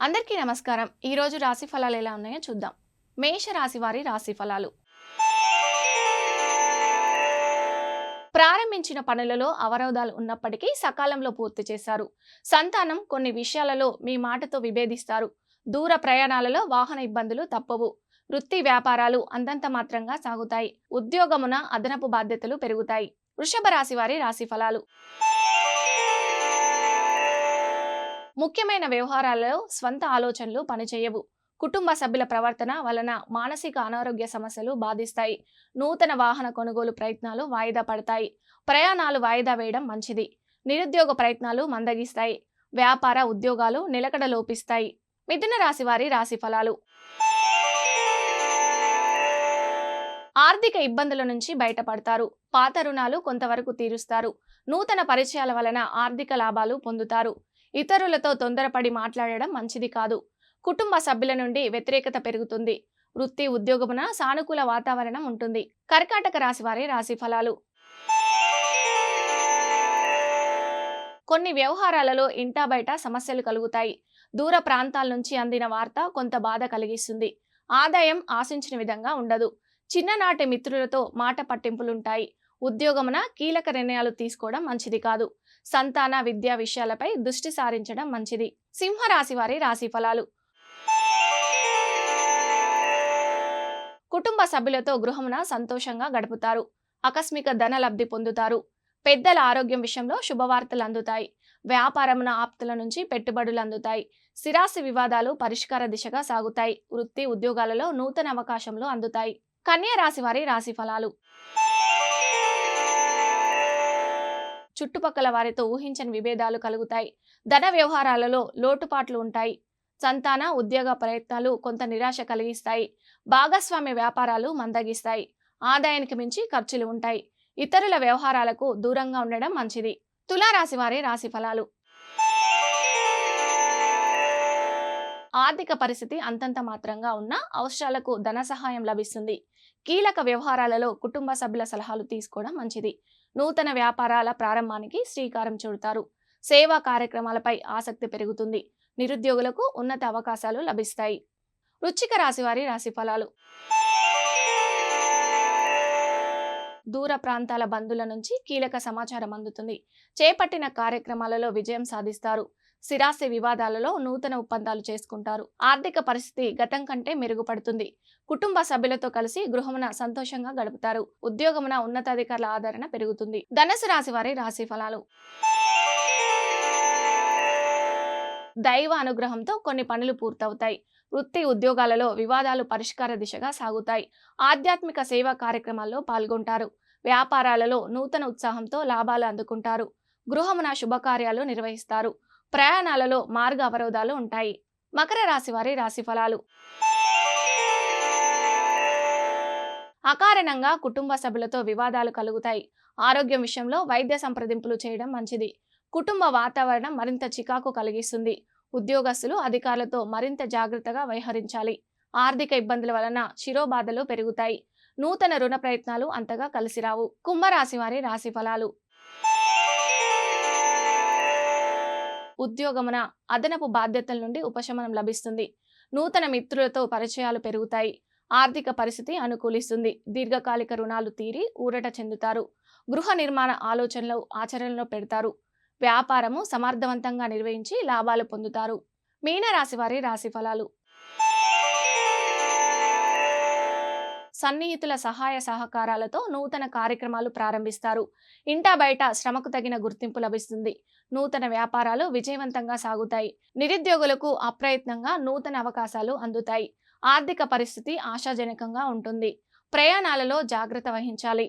అందరికీ నమస్కారం. ఈరోజు రాశి ఫలాలు ఎలా ఉన్నాయో చూద్దాం. మేష రాశి వారి రాశి ఫలాలు. ప్రారంభించిన పనులలో అవరోధాలు ఉన్నప్పటికీ సకాలంలో పూర్తి చేశారు. సంతానం కొన్ని విషయాలలో మీ మాటతో విభేదిస్తారు. దూర ప్రయాణాలలో వాహన ఇబ్బందులు తప్పవు. వృత్తి వ్యాపారాలు అంతంత మాత్రంగా సాగుతాయి. ఉద్యోగమున అదనపు బాధ్యతలు పెరుగుతాయి. వృషభ రాశి వారి రాశి ఫలాలు. ముఖ్యమైన వ్యవహారాలలో స్వంత ఆలోచనలు పనిచేయవు. కుటుంబ సభ్యుల ప్రవర్తన వలన మానసిక అనారోగ్య సమస్యలు బాధిస్తాయి. నూతన వాహన కొనుగోలు ప్రయత్నాలు వాయిదా పడతాయి. ప్రయాణాలు వాయిదా వేయడం మంచిది. నిరుద్యోగ ప్రయత్నాలు మందగిస్తాయి. వ్యాపార ఉద్యోగాలు నిలకడ లోపిస్తాయి. మిథున రాశి వారి రాశి ఫలాలు. ఆర్థిక ఇబ్బందుల నుంచి బయటపడతారు. పాత రుణాలు కొంతవరకు తీరుస్తారు. నూతన పరిచయాల వలన ఆర్థిక లాభాలు పొందుతారు. ఇతరులతో తొందరపడి మాట్లాడడం మంచిది కాదు. కుటుంబ సభ్యుల నుండి వ్యతిరేకత పెరుగుతుంది. వృత్తి ఉద్యోగమున సానుకూల వాతావరణం ఉంటుంది. కర్కాటక రాశి వారి రాశి ఫలాలు. కొన్ని వ్యవహారాలలో ఇంటా బయట సమస్యలు కలుగుతాయి. దూర ప్రాంతాల నుంచి అందిన వార్త కొంత బాధ కలిగిస్తుంది. ఆదాయం ఆశించిన విధంగా ఉండదు. చిన్ననాటి మిత్రులతో మాట పట్టింపులుంటాయి. ఉద్యోగమున కీలక నిర్ణయాలు తీసుకోవడం మంచిది కాదు. సంతాన విద్యా విషయాలపై దృష్టి సారించడం మంచిది. సింహరాశి వారి రాశి ఫలాలు. కుటుంబ సభ్యులతో గృహమున సంతోషంగా గడుపుతారు. ఆకస్మిక ధన లబ్ధి పొందుతారు. పెద్దల ఆరోగ్యం విషయంలో శుభవార్తలు అందుతాయి. వ్యాపారమున ఆప్తుల నుంచి పెట్టుబడులు అందుతాయి. స్థిరాస్తి వివాదాలు పరిష్కార దిశగా సాగుతాయి. వృత్తి ఉద్యోగాలలో నూతన అవకాశంలో అందుతాయి. కన్యా రాశి వారి రాశి ఫలాలు. చుట్టుపక్కల వారితో ఊహించని విభేదాలు కలుగుతాయి. ధన వ్యవహారాలలో లోటుపాట్లు ఉంటాయి. సంతాన ఉద్యోగ ప్రయత్నాలు కొంత నిరాశ కలిగిస్తాయి. భాగస్వామ్య వ్యాపారాలు మందగిస్తాయి. ఆదాయానికి మించి ఖర్చులు ఉంటాయి. ఇతరుల వ్యవహారాలకు దూరంగా ఉండడం మంచిది. తులారాశి వారి రాశి ఫలాలు. ఆర్థిక పరిస్థితి అంతంత మాత్రంగా ఉన్న అవసరాలకు ధన సహాయం లభిస్తుంది. కీలక వ్యవహారాలలో కుటుంబ సభ్యుల సలహాలు తీసుకోవడం మంచిది. నూతన వ్యాపారాల ప్రారంభానికి శ్రీకారం చుడతారు. సేవా కార్యక్రమాలపై ఆసక్తి పెరుగుతుంది. నిరుద్యోగులకు ఉన్నత అవకాశాలు లభిస్తాయి. వృచ్చిక రాశి వారి రాశి ఫలాలు. దూర ప్రాంతాల బంధుల నుంచి కీలక సమాచారం అందుతుంది. చేపట్టిన కార్యక్రమాలలో విజయం సాధిస్తారు. స్థిరాస్తి వివాదాలలో నూతన ఒప్పందాలు చేసుకుంటారు. ఆర్థిక పరిస్థితి గతం కంటే మెరుగుపడుతుంది. కుటుంబ సభ్యులతో కలిసి గృహమున సంతోషంగా గడుపుతారు. ఉద్యోగమున ఉన్నతాధికారుల ఆదరణ పెరుగుతుంది. ధనుసు రాశి వారి రాశి ఫలాలు. దైవ అనుగ్రహంతో కొన్ని పనులు పూర్తవుతాయి. వృత్తి ఉద్యోగాలలో వివాదాలు పరిష్కార దిశగా సాగుతాయి. ఆధ్యాత్మిక సేవా కార్యక్రమాల్లో పాల్గొంటారు. వ్యాపారాలలో నూతన ఉత్సాహంతో లాభాలు అందుకుంటారు. గృహమున శుభకార్యాలు నిర్వహిస్తారు. ప్రయాణాలలో మార్గ అవరోధాలు ఉంటాయి. మకర రాశి వారి రాశి ఫలాలు. అకారణంగా కుటుంబ సభ్యులతో వివాదాలు కలుగుతాయి. ఆరోగ్యం విషయంలో వైద్య సంప్రదింపులు చేయడం మంచిది. కుటుంబ వాతావరణం మరింత చికాకు కలిగిస్తుంది. ఉద్యోగస్తులు అధికారులతో మరింత జాగ్రత్తగా వ్యవహరించాలి. ఆర్థిక ఇబ్బందుల వలన శిరోబాధలు పెరుగుతాయి. నూతన రుణ ప్రయత్నాలు అంతగా కలిసిరావు కుంభరాశి వారి రాశి ఫలాలు. ఉద్యోగమున అదనపు బాధ్యతల నుండి ఉపశమనం లభిస్తుంది. నూతన మిత్రులతో పరిచయాలు పెరుగుతాయి. ఆర్థిక పరిస్థితి అనుకూలిస్తుంది. దీర్ఘకాలిక రుణాలు తీరి ఊరట చెందుతారు. గృహ నిర్మాణ ఆలోచనలు ఆచరణలో పెడతారు. వ్యాపారము సమర్థవంతంగా నిర్వహించి లాభాలు పొందుతారు. మీన రాశి వారి రాశి ఫలాలు. సన్నిహితుల సహాయ సహకారాలతో నూతన కార్యక్రమాలు ప్రారంభిస్తారు. ఇంటా బయట శ్రమకు తగిన గుర్తింపు లభిస్తుంది. నూతన వ్యాపారాలు విజయవంతంగా సాగుతాయి. నిరుద్యోగులకు అప్రయత్నంగా నూతన అవకాశాలు అందుతాయి. ఆర్థిక పరిస్థితి ఆశాజనకంగా ఉంటుంది. ప్రయాణాలలో జాగ్రత్త వహించాలి.